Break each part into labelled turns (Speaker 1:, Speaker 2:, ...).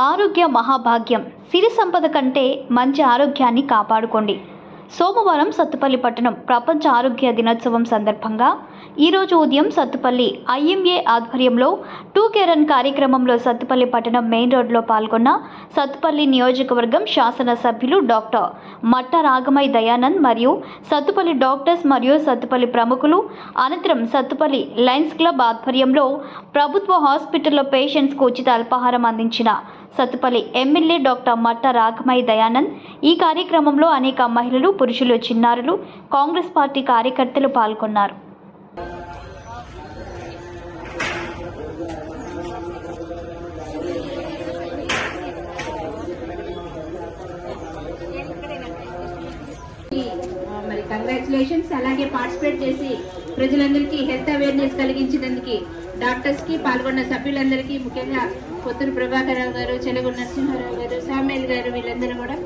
Speaker 1: ఆరోగ్య మహాభాగ్యం. సిరి సంపద కంటే మంచి ఆరోగ్యాన్ని కాపాడుకోండి. సోమవారం సత్తుపల్లి పట్టణం ప్రపంచ ఆరోగ్య దినోత్సవం సందర్భంగా ఈరోజు ఉదయం సత్తుపల్లి ఐఎంఏ ఆధ్వర్యంలో టూ కేరన్ కార్యక్రమంలో సత్తుపల్లి పట్టణం మెయిన్ రోడ్లో పాల్గొన్న సత్తుపల్లి నియోజకవర్గం శాసనసభ్యులు డాక్టర్ మట్ట రాగమై దయానంద్ మరియు సత్తుపల్లి డాక్టర్స్ మరియు సత్తుపల్లి ప్రముఖులు అనంతరం సత్తుపల్లి లయన్స్ క్లబ్ ఆధ్వర్యంలో ప్రభుత్వ హాస్పిటల్లో పేషెంట్స్కు ఉచిత అల్పాహారం అందించిన సత్తుపల్లి ఎమ్మెల్యే డాక్టర్ మట్ట రాఘమయ్య దయానంద్ ఈ కార్యక్రమంలో అనేక మహిళలు పురుషులు చిన్నారులు కాంగ్రెస్ పార్టీ కార్యకర్తలు పాల్గొన్నారు
Speaker 2: ఆ, మరి కంగ్రాచులేషన్స్ అలాగే పార్టిసిపేట్ చేసి ప్రజలందరికీ హెల్త్ అవేర్నెస్ కలిగించినందుకు డాక్టర్స్కి పాల్గొన్న సభ్యులందరికీ ముఖ్యంగా పొత్తురు ప్రభాకరరావు గారు చెలగు నరసింహారావు గారు సామేల్ గారు వీళ్ళందరూ కూడా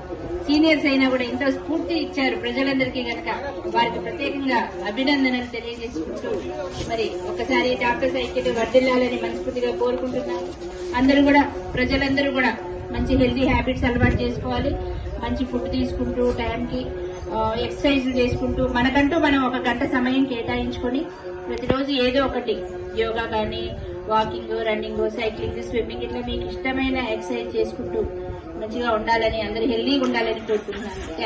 Speaker 2: సీనియర్స్ అయినా కూడా ఎంతో స్ఫూర్తి ఇచ్చారు ప్రజలందరికీ కనుక వారికి ప్రత్యేకంగా అభినందనలు తెలియజేసుకుంటూ మరి ఒకసారి డాక్టర్స్ ఐక్యత వర్ధిల్లాలని మనస్ఫూర్తిగా కోరుకుంటున్నాను అందరూ కూడా ప్రజలందరూ కూడా మంచి హెల్తీ హ్యాబిట్స్ అలవాటు చేసుకోవాలి. మంచి ఫుడ్ తీసుకుంటూ టైంకి ఎక్సర్సైజ్ చేసుకుంటూ మనకంటూ మనం ఒక గంట సమయం కేటాయించుకొని ప్రతిరోజు ఏదో ఒకటి యోగా కానీ వాకింగ్ రన్నింగ్ సైక్లింగ్ స్విమ్మింగ్ ఇట్లా మీకు ఇష్టమైన ఎక్సర్సైజ్ చేసుకుంటూ మంచిగా ఉండాలని అందరూ హెల్దీగా ఉండాలని కోరుకుంటున్నాను.